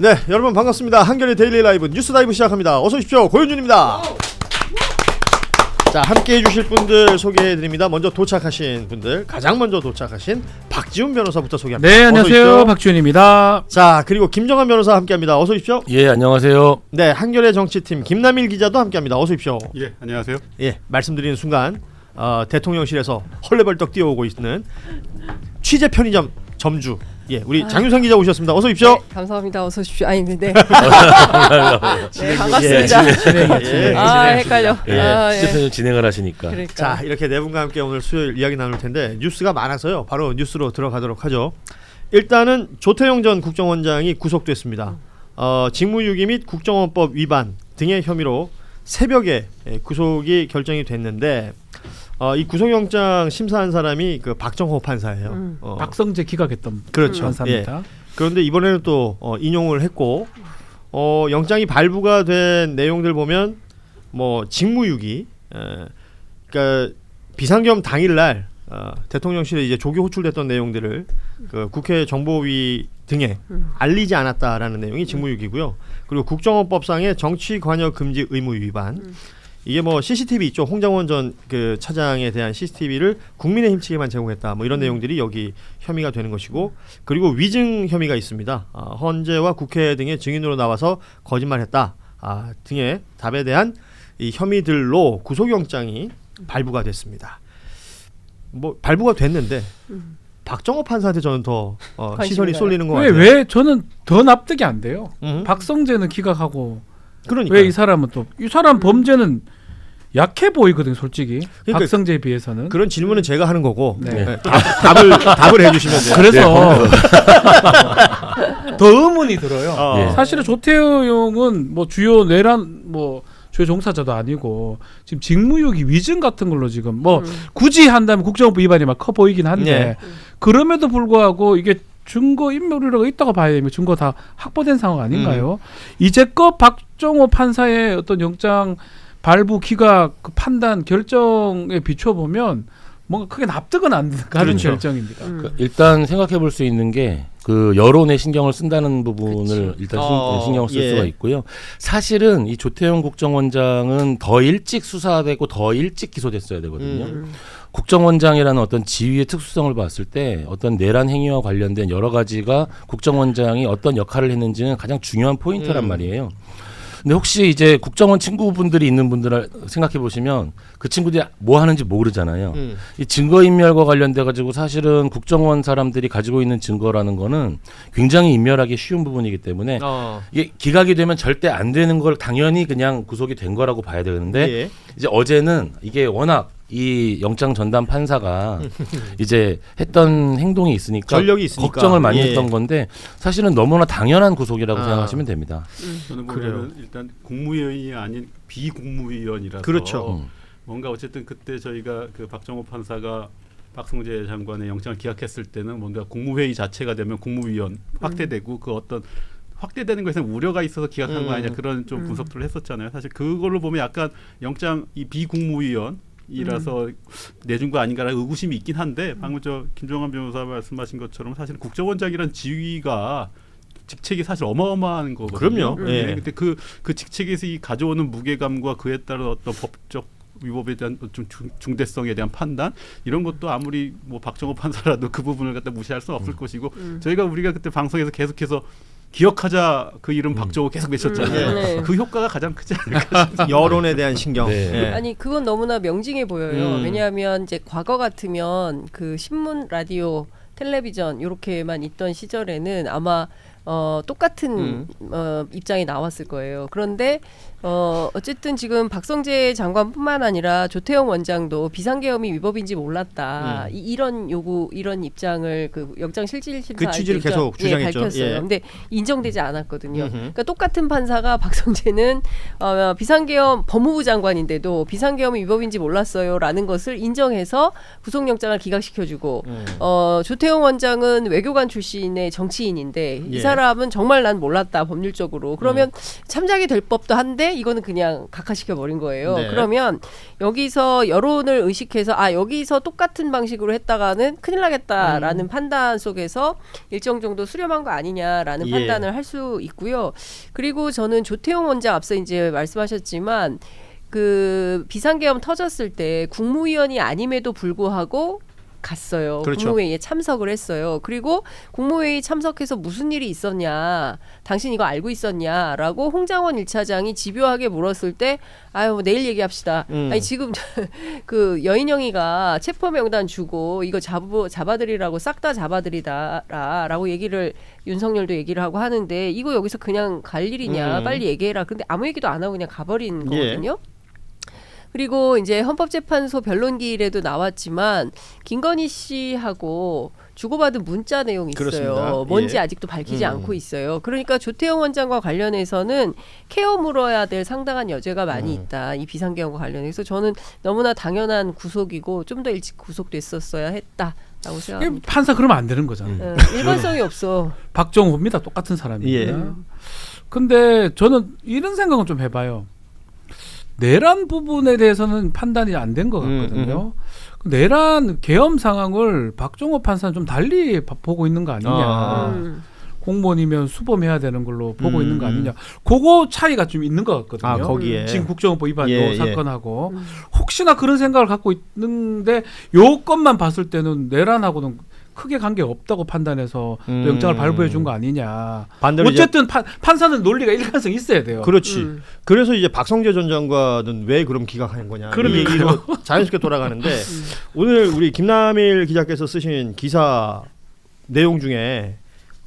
네, 여러분 반갑습니다. 한겨레 데일리 라이브 뉴스 다이브 시작합니다. 어서 오십시오. 고현준입니다. 자, 함께 해주실 분들 소개해 드립니다. 먼저 도착하신 분들, 가장 먼저 도착하신 박지훈 변호사부터 소개합니다. 네 어서 안녕하세요 오십시오. 박지훈입니다. 자, 그리고 김정한 변호사 함께합니다. 어서 오십시오. 예 안녕하세요. 네, 한겨레 정치팀 김남일 기자도 함께합니다. 어서 오십시오. 예, 안녕하세요. 예, 말씀드리는 순간 어, 대통령실에서 헐레벌떡 뛰어오고 있는 취재 편의점 점주 예, 우리 장윤상 기자 오셨습니다. 어서 오십시오. 네, 감사합니다. 어서 오십시오. 아니 네, 네 예, 반갑습니다. 진행해 예. 진행. 아 헷갈려. 예, 아, 시대편을 진행을 하시니까. 그러니까. 자 이렇게 네 분과 함께 오늘 수요일 이야기 나눌 텐데 뉴스가 많아서요 바로 뉴스로 들어가도록 하죠 일단은 조태용 전 국정원장이 구속됐습니다 어, 직무유기 및 국정원법 위반 등의 혐의로 새벽에 예, 구속이 결정이 됐는데 어, 이 구속영장 심사한 사람이 그 박정호 판사예요 음. 어, 박성재 기각했던 그렇죠 판사입니다. 그런데 이번에는 또 어, 인용을 했고 어, 영장이 발부가 된 내용들 보면 뭐 직무유기, 에, 그러니까 비상겸 당일날 어, 대통령실에 이제 조기 호출됐던 내용들을 그 국회 정보위 등에 음. 알리지 않았다라는 내용이 직무유기고요. 그리고 국정원법상의 정치 관여 금지 의무 위반. 음. 이게 뭐 CCTV 있죠 홍장원 전 그 차장에 대한 CCTV를 국민의힘 측에만 제공했다 뭐 이런 내용들이 여기 혐의가 되는 것이고 그리고 위증 혐의가 있습니다 아, 헌재와 국회 등의 증인으로 나와서 거짓말했다 아, 등의 답에 대한 이 혐의들로 구속영장이 발부가 됐습니다 뭐 발부가 됐는데 음. 박정호 판사한테 저는 더 어, 시선이 가요. 쏠리는 것왜 같아요 왜 저는 더 납득이 안 돼요. 음. 박성재는 기각하고 그러니까 왜 이 사람은 또 이 사람 범죄는 약해 보이거든 솔직히 그러니까 박성재에 비해서는. 그런 질문은 제가 하는 거고 네. 네, 답, 답을 답을 해주시면 돼요. 그래서 더 의문이 들어요. 어. 예. 사실은 조태용은 뭐 주요 내란 뭐 주요 종사자도 아니고 지금 직무유기 위증 같은 걸로 지금 뭐 음. 굳이 한다면 국정원법 위반이 막 커 보이긴 한데 네. 그럼에도 불구하고 이게 증거 인멸 우려가 있다고 봐야 됩니다. 증거 다 확보된 상황 아닌가요? 이제껏 박정호 판사의 어떤 영장 발부 기각 그 판단 결정에 비춰 보면 뭔가 크게 납득은 안 가는 그렇죠. 결정입니다. 음. 그 일단 생각해 볼 수 있는 게 그 여론에 신경을 쓴다는 부분을 그치. 일단 어, 신, 경을 쓸 예. 수가 있고요. 사실은 이 조태용 국정원장은 더 일찍 수사되고 더 일찍 기소됐어야 되거든요. 음. 국정원장이라는 어떤 지위의 특수성을 봤을 때 어떤 내란 행위와 관련된 여러 가지가 국정원장이 어떤 역할을 했는지는 가장 중요한 포인트란 음. 말이에요. 근데 혹시 이제 국정원 친구분들이 있는 분들을 생각해 보시면 그 친구들이 뭐 하는지 모르잖아요. 음. 이 증거인멸과 관련돼 가지고 사실은 국정원 사람들이 가지고 있는 증거라는 거는 굉장히 인멸하기 쉬운 부분이기 때문에 어. 이게 기각이 되면 절대 안 되는 걸 당연히 그냥 구속이 된 거라고 봐야 되는데 예. 이제 어제는 이게 워낙 이 영장 전담 판사가 이제 했던 행동이 있으니까 전력이 있으니까. 걱정을 많이 예. 했던 건데 사실은 너무나 당연한 구속이라고 아. 생각하시면 됩니다. 저는 그래요. 보면 일단 국무위원이 아닌 비국무위원이라서 그렇죠. 음. 뭔가 어쨌든 그때 저희가 그 박정호 판사가 박성재 장관의 영장을 기각했을 때는 뭔가 국무회의 자체가 되면 국무위원 확대되고 그 어떤 확대되는 것에 우려가 있어서 기각한 음. 거 아니냐 그런 좀 음. 분석들을 했었잖아요. 사실 그걸로 보면 약간 영장 이 비국무위원 이라서 내준 거 아닌가라는 의구심이 있긴 한데 방금 저 김종환 변호사 말씀하신 것처럼 사실 국정원장이란 지위가 직책이 사실 어마어마한 거거든요. 그럼요. 네. 예. 근데 그그 직책에서 이 가져오는 무게감과 그에 따른 어떤 법적 위법에 대한 좀 중- 중대성에 대한 판단 이런 것도 아무리 뭐 박정호 판사라도 그 부분을 갖다 무시할 수는 없을 것이고 음. 저희가 우리가 그때 방송에서 계속해서 기억하자 그 이름 박정호 계속 외쳤잖아요. 음, 네. 그 효과가 가장 크지 않을까 여론에 대한 신경. 네. 예. 아니 그건 너무나 명징해 보여요. 음. 왜냐하면 이제 과거 같으면 그 신문, 라디오, 텔레비전 이렇게만 있던 시절에는 아마 어, 똑같은 음. 어, 입장이 나왔을 거예요. 그런데 어, 어쨌든 지금 박성재 장관뿐만 아니라 조태영 원장도 비상계엄이 위법인지 몰랐다. 음. 이, 이런 요구, 이런 입장을 그 영장 실질 심사 그 취지를 계속 주장했죠. 예, 밝혔어요. 예. 근데 인정되지 않았거든요. 음흠. 그러니까 똑같은 판사가 박성재는 어, 비상계엄 법무부 장관인데도 비상계엄이 위법인지 몰랐어요라는 것을 인정해서 구속영장을 기각시켜주고 음. 어, 조태용 원장은 외교관 출신의 정치인인데 이 예. 사람 사람은 정말 난 몰랐다 법률적으로. 그러면 참작이 될 법도 한데 이거는 그냥 각하시켜 버린 거예요. 네. 그러면 여기서 여론을 의식해서 아 여기서 똑같은 방식으로 했다가는 큰일 나겠다라는 판단 속에서 일정 정도 수렴한 거 아니냐라는 예. 판단을 할 수 있고요. 그리고 저는 조태용 원장 앞서 이제 말씀하셨지만 그 비상계엄 터졌을 때 국무위원이 아님에도 불구하고 갔어요. 그렇죠. 국무회의에 참석을 했어요. 그리고 국무회의 참석해서 무슨 일이 있었냐, 당신 이거 알고 있었냐라고 홍장원 1차장이 집요하게 물었을 때, 아유 뭐 내일 얘기합시다. 음. 아니 지금 그 여인영이가 체포 명단 주고 이거 잡아 잡아들이라고 싹 다 잡아들이다라라고 얘기를 윤석열도 얘기를 하고 하는데 이거 여기서 그냥 갈 일이냐, 음. 빨리 얘기해라. 근데 아무 얘기도 안 하고 그냥 가버린 예. 거거든요. 그리고 이제 헌법재판소 변론기일에도 나왔지만 김건희 씨하고 주고받은 문자 내용이 있어요. 그렇습니다. 뭔지 예. 아직도 밝히지 음. 않고 있어요. 그러니까 조태영 원장과 관련해서는 케어 물어야 될 상당한 여죄가 많이 음. 있다. 이 비상계엄과 관련해서 저는 너무나 당연한 구속이고 좀 더 일찍 구속됐었어야 했다 라고 이게 생각합니다. 판사 그러면 안 되는 거잖아요. 음. 어, 일관성이 없어. 박정호입니다. 똑같은 사람입니다. 예. 근데 저는 이런 생각은 좀 해봐요. 내란 부분에 대해서는 판단이 안 된것 음, 같거든요. 내란 계엄 상황을 박종호 판사는 좀 달리 바- 보고 있는 거 아니냐. 아. 음. 공무원이면 수범해야 되는 걸로 보고 음, 있는 거 음. 아니냐. 그거 차이가 좀 있는 것 같거든요. 아 거기에 지금 국정원법 위반 예, 요 예. 사건하고 음. 혹시나 그런 생각을 갖고 있는데 요 것만 봤을 때는 내란하고는 크게 관계 없다고 판단해서 또 음. 영장을 발부해 준 거 아니냐. 반대로 이제 어쨌든 판, 판사는 논리가 일관성 있어야 돼요. 그렇지. 음. 그래서 이제 박성재 전 장관은 왜 그럼 기각한 거냐 이 그러니까요. 얘기로 자연스럽게 돌아가는데 음. 오늘 우리 김남일 기자께서 쓰신 기사 내용 중에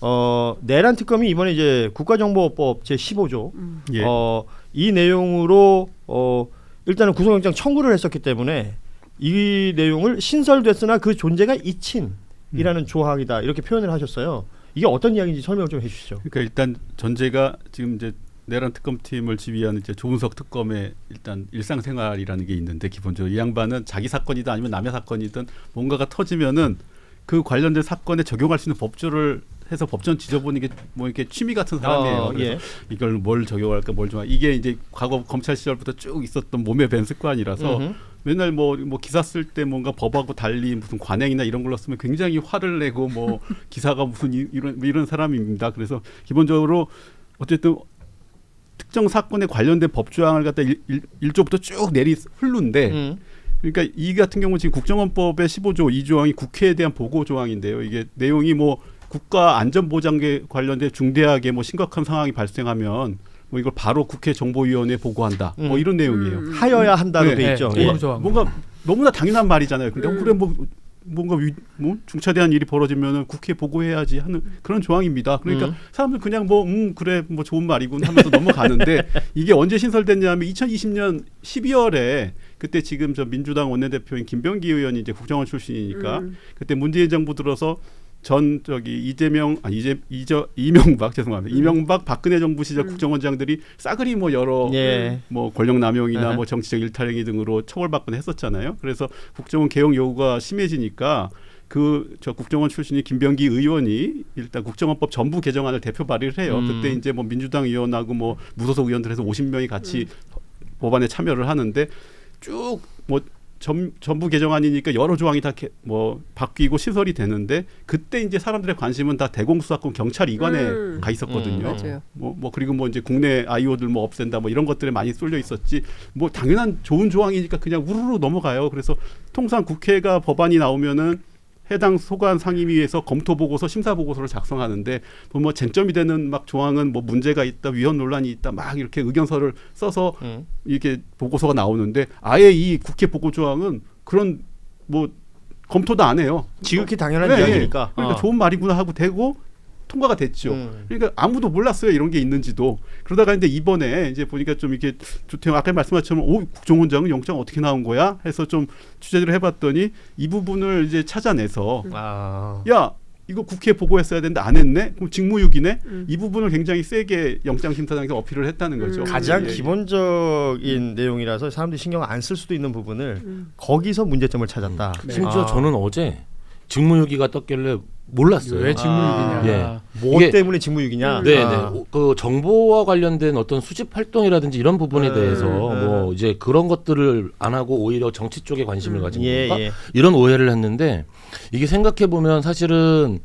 어, 내란 특검이 이번에 이제 국가정보법 제 15조 음. 예. 어, 이 내용으로 어, 일단은 구속영장 청구를 했었기 때문에 이 내용을 신설됐으나 그 존재가 잊힌 이라는 조항이다 이렇게 표현을 하셨어요. 이게 어떤 이야기인지 설명을 좀 해주시죠. 그러니까 일단 전제가 지금 이제 내란 특검팀을 지휘하는 이제 조은석 특검의 일단 일상생활이라는 게 있는데 기본적으로 이 양반은 자기 사건이든 아니면 남의 사건이든 뭔가가 터지면은 그 관련된 사건에 적용할 수 있는 법조를 해서 법전 지져보는 게 뭐 이렇게 취미 같은 사람이에요. 어, 그래서 예. 이걸 뭘 적용할까 뭘 좋아 이게 이제 과거 검찰 시절부터 쭉 있었던 몸에 밴 습관이라서 음흠. 맨날 뭐, 뭐 기사 쓸 때 뭔가 법하고 달리 무슨 관행이나 이런 걸로 쓰면 굉장히 화를 내고 뭐 기사가 무슨 이, 이런 이런 사람입니다. 그래서 기본적으로 어쨌든 특정 사건에 관련된 법 조항을 갖다 일, 일, 일조부터 쭉 내리 흐르는데 음. 그러니까 이 같은 경우 지금 국정원법의 15조 이 조항이 국회에 대한 보고 조항인데요. 이게 내용이 뭐 국가 안전 보장에 관련된 중대하게 뭐 심각한 상황이 발생하면 뭐 이걸 바로 국회 정보위원회에 보고한다. 뭐 음. 이런 내용이에요. 음. 하여야 한다로 네, 돼 네, 있죠. 네. 예. 뭔가 너무나 당연한 말이잖아요. 근데 음. 그래 뭐 뭔가 위, 뭐 중차대한 일이 벌어지면은 국회에 보고해야지 하는 그런 조항입니다. 그러니까 음. 사람들 그냥 뭐 음 그래 뭐 좋은 말이군 하면서 넘어가는데 이게 언제 신설됐냐면 2020년 12월에 그때 지금 저 민주당 원내대표인 김병기 의원이 이제 국정원 출신이니까 음. 그때 문재인 정부 들어서 전 저기 이재명 아 이재 이저 이명박 죄송합니다. 이명박 박근혜 정부 시절 음. 국정원장들이 싸그리 뭐 여러 예. 뭐 권력 남용이나 네. 뭐 정치적 일탈행위 등으로 처벌받곤 했었잖아요. 그래서 국정원 개혁 요구가 심해지니까 그저 국정원 출신이 김병기 의원이 일단 국정원법 전부 개정안을 대표 발의를 해요. 음. 그때 이제 뭐 민주당 의원하고 뭐 무소속 의원들에서 50명이 같이 법안에 참여를 하는데 쭉뭐 전부 개정안이니까 여러 조항이 다 뭐 바뀌고 시설이 되는데 그때 이제 사람들의 관심은 다 대공수사권 경찰 이관에 음. 가 있었거든요. 음. 뭐, 뭐 그리고 뭐 이제 국내 아이오들 뭐 없앤다 뭐 이런 것들에 많이 쏠려 있었지 뭐 당연한 좋은 조항이니까 그냥 우르르 넘어가요. 그래서 통상 국회가 법안이 나오면은 해당 소관 상임위에서 검토 보고서 심사 보고서를 작성하는데 뭐, 뭐 쟁점이 되는 막 조항은 뭐 문제가 있다 위헌 논란이 있다 막 이렇게 의견서를 써서 음. 이렇게 보고서가 나오는데 아예 이 국회 보고 조항은 그런 뭐 검토도 안 해요. 지극히 당연한 네, 이야기니까. 그러니까 어. 좋은 말이구나 하고 되고 통과가 됐죠. 음. 그러니까 아무도 몰랐어요 이런 게 있는지도 그러다가 이제 이번에 이제 보니까 좀 이렇게 조태영 아까 말씀하셨지만 오 국정원장은 영장 어떻게 나온 거야 해서 좀 취재를 해봤더니 이 부분을 이제 찾아내서 아. 야 이거 국회에 보고했어야 되는데 안 했네 그럼 직무유기네 음. 이 부분을 굉장히 세게 영장 심사장에서 어필을 했다는 거죠 음. 가장 예, 예. 기본적인 내용이라서 사람들이 신경 안 쓸 수도 있는 부분을 음. 거기서 문제점을 찾았다. 심지어 아. 저는 어제 직무유기가 떴길래 몰랐어요. 왜 직무유기냐? 예. 뭐 이게- 때문에 직무유기냐? 네, 아. 네. 그 정보와 관련된 어떤 수집 활동이라든지 이런 부분에 네, 대해서 네. 뭐 이제 그런 것들을 안 하고 오히려 정치 쪽에 관심을 가진 예, 건가? 예. 이런 오해를 했는데 이게 생각해 보면 사실은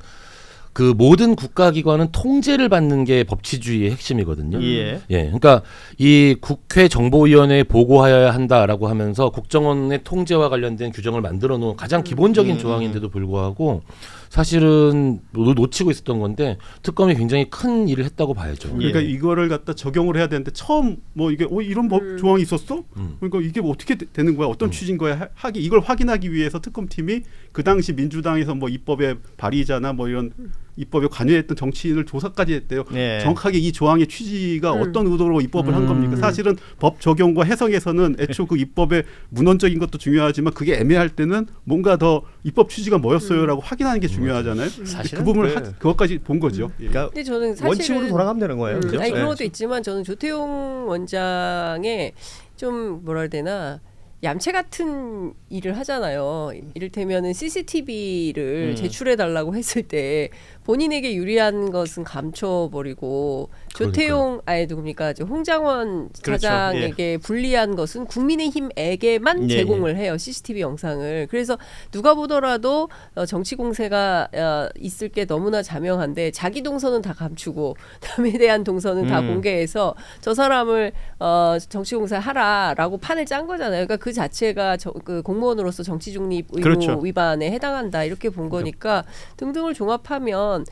그 모든 국가기관은 통제를 받는 게 법치주의의 핵심이거든요. 예. 예, 그러니까 이 국회 정보위원회에 보고하여야 한다라고 하면서 국정원의 통제와 관련된 규정을 만들어 놓은 가장 기본적인 음. 조항인데도 불구하고 사실은 놓- 놓치고 있었던 건데 특검이 굉장히 큰 일을 했다고 봐야죠. 예. 그러니까 이거를 갖다 적용을 해야 되는데 처음 뭐 이게 어 이런 법 음. 조항이 있었어? 음. 그러니까 이게 뭐 어떻게 되- 되는 거야? 어떤 취지인 거야? 하- 하기 이걸 확인하기 위해서 특검팀이 그 당시 민주당에서 뭐 입법의 발의자나 뭐 이런 입법에 관여했던 정치인을 조사까지 했대요. 네. 정확하게 이 조항의 취지가 음. 어떤 의도로 입법을 한 음. 겁니까? 사실은 법 적용과 해석에서는 애초 그 입법의 문헌적인 것도 중요하지만 그게 애매할 때는 뭔가 더 입법 취지가 뭐였어요라고 확인하는 게 중요하잖아요. 사실은 그 부분을 그- 하, 그것까지 본 거죠. 예. 그러니까 근데 저는 사실은 원칙으로 돌아가면 되는 거예요. 음, 그죠? 아니 그런 예. 것도 있지만 저는 조태용 원장의 좀 뭐라 해야 되나 얌체 같은 일을 하잖아요. 이를테면은 CCTV를 음. 제출해 달라고 했을 때 본인에게 유리한 것은 감춰버리고 조태용 아니 누굽니까 저 홍장원 그렇죠. 차장에게 불리한 것은 국민의힘에게만 예, 제공을 해요 CCTV 영상을. 그래서 누가 보더라도 어, 정치 공세가 어, 있을 게 너무나 자명한데 자기 동선은 다 감추고 남에 대한 동선은 다 음. 공개해서 저 사람을 어, 정치 공세 하라라고 판을 짠 거잖아요. 그러니까 그 자체가 저, 그 공무원으로서 정치 중립 의무 그렇죠. 위반에 해당한다 이렇게 본 거니까 등등을 종합하면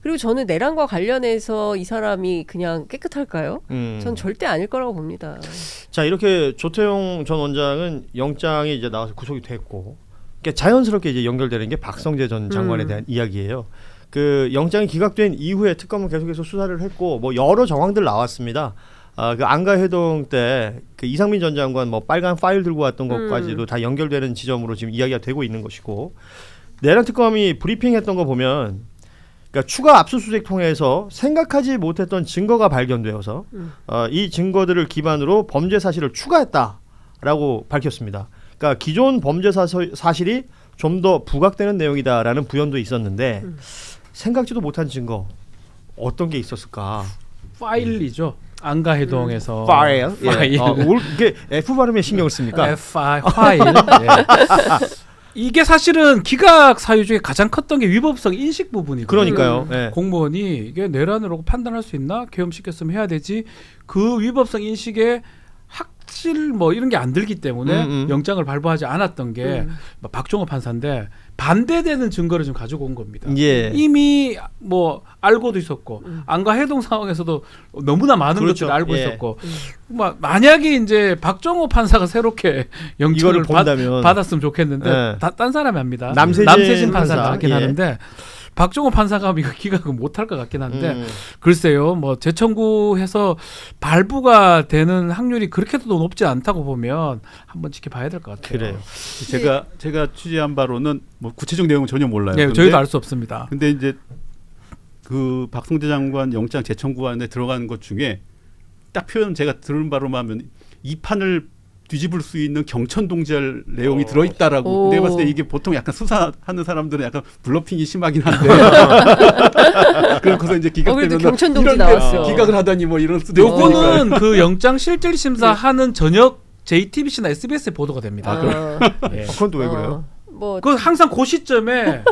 그리고 저는 내란과 관련해서 이 사람이 그냥 깨끗할까요? 음. 전 절대 아닐 거라고 봅니다. 자 이렇게 조태용 전 원장은 영장이 이제 나와서 구속이 됐고 그러니까 자연스럽게 이제 연결되는 게 박성재 전 장관에 음. 대한 이야기예요. 그 영장이 기각된 이후에 특검은 계속해서 수사를 했고 뭐 여러 정황들 나왔습니다. 아, 그 안가해동 때 그 이상민 전 장관 뭐 빨간 파일 들고 왔던 것까지도 음. 다 연결되는 지점으로 지금 이야기가 되고 있는 것이고 내란 특검이 브리핑했던 거 보면 그러니까 추가 압수수색 통해서 생각하지 못했던 증거가 발견되어서 음. 어, 이 증거들을 기반으로 범죄 사실을 추가했다라고 밝혔습니다. 그러니까 기존 범죄 사서- 사실이 좀 더 부각되는 내용이다라는 부연도 있었는데 음. 생각지도 못한 증거 어떤 게 있었을까? 파일이죠. 안가해동에서 음. 파일. 예. 파일. 어, 올- 이게 F 발음에 신경을 씁니까? F I 파일. 예. 이게 사실은 기각 사유 중에 가장 컸던 게 위법성 인식 부분이고. 그러니까요. 음. 예. 공무원이 이게 내란으로 판단할 수 있나 계엄시켰으면 해야 되지 그 위법성 인식에 확실 뭐 이런 게 안 들기 때문에 음, 음. 영장을 발부하지 않았던 게 음. 뭐 박종호 판사인데 반대되는 증거를 좀 가지고 온 겁니다. 예. 이미 뭐 알고도 있었고 음. 안과 해동 상황에서도 너무나 많은 그렇죠. 것들을 알고 예. 있었고 뭐 만약에 이제 박종호 판사가 새롭게 영장을 받, 받았으면 좋겠는데 예. 다, 딴 사람이 합니다. 남세진 판사가 판사. 하긴 예. 하는데 박종호 판사가 이거 기각을 못할 것 같긴 한데 음. 글쎄요 뭐 재청구해서 발부가 되는 확률이 그렇게도 높지 않다고 보면 한번 지켜봐야 될 것 같아요. 그래요. 제가 제가 취재한 바로는 뭐 구체적 내용은 전혀 몰라요. 네, 근데- 저희도 알 수 없습니다. 근데 이제 그 박성재 장관 영장 재청구안에 들어가는 것 중에 딱 표현 제가 들은 바로만 하면 이 판을 뒤집을 수 있는 경천 동지할 내용이 어. 들어있다라고 오. 내가 봤을 때 이게 보통 약간 수사하는 사람들은 약간 블러핑이 심하긴 한데 그래서 이제 어, 기각되면 경천 동지 이런 데 나왔어. 기각을 하다니 뭐 이런 수도 요거는 그 영장 실질 심사하는 저녁 JTBC나 SBS에 보도가 됩니다. 어, 예. 어, 그건 또 왜 그래요? 어, 뭐그 항상 그 시점에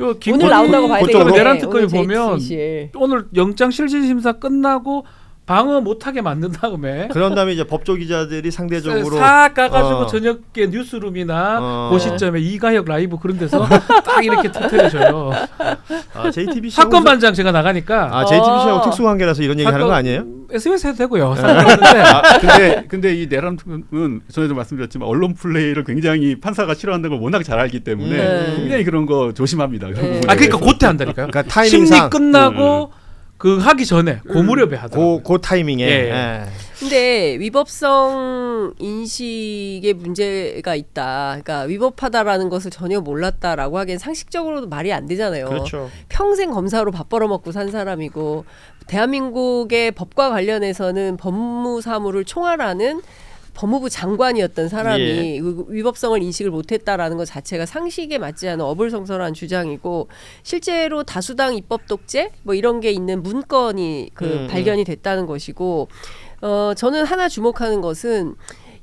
요 오늘 나온다고 봐야 되겠네. 내란 특검이 보면 JTBC. 오늘 영장 실질 심사 끝나고 방어 못하게 만든 다음에 그런 다음에 이제 법조 기자들이 상대적으로 사 까가지고 어. 저녁에 뉴스룸이나 어. 그 시점에 이가혁 라이브 그런 데서 딱 이렇게 터트려줘요. 아, JTBC 사건 반장 제가 나가니까 아 JTBC하고 어. 특수 관계라서 이런 얘기 하는 거 아니에요? SBS 해도 되고요. 상관없는데 아, 근데 근데 이 내란은 전에도 말씀드렸지만 언론 플레이를 굉장히 판사가 싫어한다는 걸 워낙 잘 알기 때문에 음. 굉장히 그런 거 조심합니다. 그런 네. 부분에 아 그러니까 대해서. 그때 한다니까요. 그러니까 심리 타이밍상 끝나고 그 하기 전에 그 무렵에 하더라고요. 그, 그 타이밍에 예. 예. 근데 위법성 인식에 문제가 있다. 그러니까 위법하다라는 것을 전혀 몰랐다라고 하기엔 상식적으로도 말이 안 되잖아요. 그렇죠. 평생 검사로 밥 벌어먹고 산 사람이고 대한민국의 법과 관련해서는 법무사무를 총괄하는 법무부 장관이었던 사람이 예. 그 위법성을 인식을 못했다라는 것 자체가 상식에 맞지 않은 어불성설한 주장이고 실제로 다수당 입법 독재 뭐 이런 게 있는 문건이 그 음, 발견이 됐다는 것이고 어 저는 하나 주목하는 것은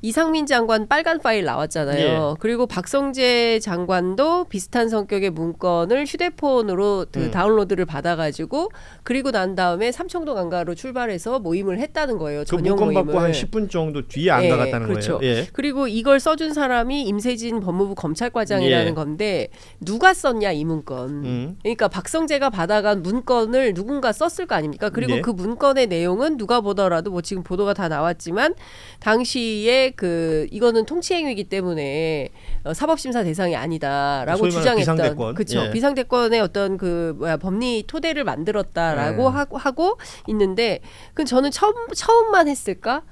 이상민 장관 빨간 파일 나왔잖아요. 예. 그리고 박성재 장관도 비슷한 성격의 문건을 휴대폰으로 그 음. 다운로드를 받아가지고 그리고 난 다음에 삼청동 안가로 출발해서 모임을 했다는 거예요. 그 문건 모임을. 받고 한 10분 정도 뒤에 안 예, 가갔다는 그렇죠. 거예요. 예. 그리고 이걸 써준 사람이 임세진 법무부 검찰과장이라는 예. 건데 누가 썼냐 이 문건. 음. 그러니까 박성재가 받아간 문건을 누군가 썼을 거 아닙니까? 그리고 예. 그 문건의 내용은 누가 보더라도 뭐 지금 보도가 다 나왔지만 당시에 그 이거는 통치행위이기 때문에 어, 사법심사 대상이 아니다라고 주장했던 비상대권. 그렇죠 예. 비상대권의 어떤 그 뭐야 법리 토대를 만들었다라고 예. 하고, 하고 있는데 그 저는 처음 처음만 했을까?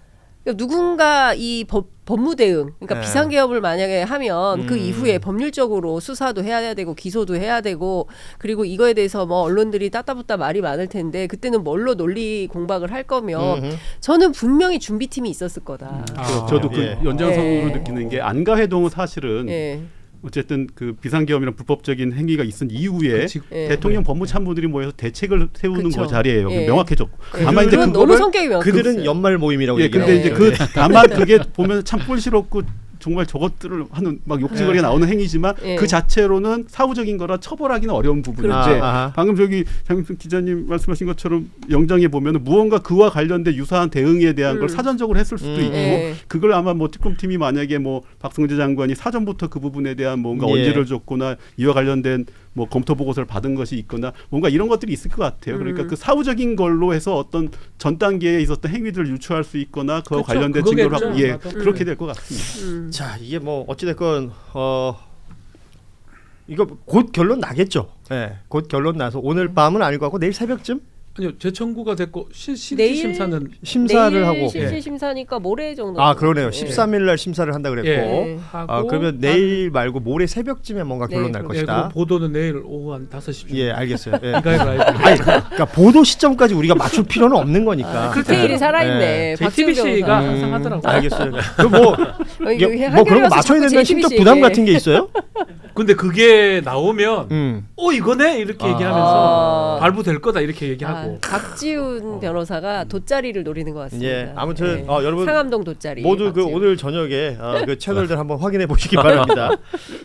그러니까 누군가 이 법, 법무 대응, 그러니까 예. 비상개업을 만약에 하면 그 음. 이후에 법률적으로 수사도 해야 되고 기소도 해야 되고 그리고 이거에 대해서 뭐 언론들이 따따붙다 말이 많을 텐데 그때는 뭘로 논리 공박을 할 거면 음흠. 저는 분명히 준비팀이 있었을 거다. 아. 그 저도 그 예. 연장선으로 예. 느끼는 게 안가회동은 사실은 예. 어쨌든 그 비상계엄이나 불법적인 행위가 있은 이후에 그치. 예. 대통령 법무참모들이 모여서 대책을 세우는 그쵸. 거 자리예요. 예. 명확해졌고. 예. 다만 이제 그거를. 그들은 연말 모임이라고 예. 근데 이제 예. 그 다만 그게 보면 참 꼴시럽고 정말 저것들을 하는 막 욕지거리가 나오는 행위지만 예. 그 자체로는 사후적인 거라 처벌하기는 어려운 부분인데 아, 아하. 방금 저기 장윤승 기자님 말씀하신 것처럼 영장에 보면은 무언가 그와 관련된 유사한 대응에 대한 걸 음. 사전적으로 했을 수도 음. 있고 예. 그걸 아마 뭐 특검팀이 만약에 뭐 박성재 장관이 사전부터 그 부분에 대한 뭔가 예. 언지를 줬거나 이와 관련된 뭐 검토 보고서를 받은 것이 있거나 뭔가 이런 것들이 있을 것 같아요. 그러니까 음. 그 사후적인 걸로 해서 어떤 전 단계에 있었던 행위들을 유추할 수 있거나 그와 관련된 증거를 확보, 예 아마도. 그렇게 될 것 같습니다. 음. 자 이게 뭐 어찌됐건 어 이거 곧 결론 나겠죠. 예, 곧 결론 나서 오늘 밤은 아닐 것 같고 내일 새벽쯤 아니요 재청구가 됐고 시, 시, 내일- 심사는 심사를 내일 하고. 실질 예. 심사니까 모레 정도. 아 그러네요. 예. 13일 날 심사를 한다 그랬고. 예. 아 하고 그러면 한- 내일 말고 모레 새벽쯤에 뭔가 결론 네, 날 그럼- 예, 것이다. 그 보도는 내일 오후 한 5시쯤. 예, 알겠어요. 예. 라이브. 아니, 그러니까 보도 시점까지 우리가 맞출 필요는 없는 거니까. 아, 디테일이 살아있네. JTBC가 변호사. 항상 음, 하더라고요. 알겠어요. 그뭐 어, 뭐 한겨레 그런 거 와서 맞춰야 자꾸 된다는 심적 JTBC 부담. 같은 게 있어요? 근데 그게 나오면 음. 어 이거네 이렇게 아. 얘기하면서 아. 발부될 거다 이렇게 얘기하고. 아, 박지훈 변호사가 돗자리를 노리는 것 같습니다. 예, 아무튼 네. 어, 여러분 상암동 돗자리. 모두 그 박지훈. 오늘 저녁에 어, 그 채널들 한번 확인해 보시기 바랍니다.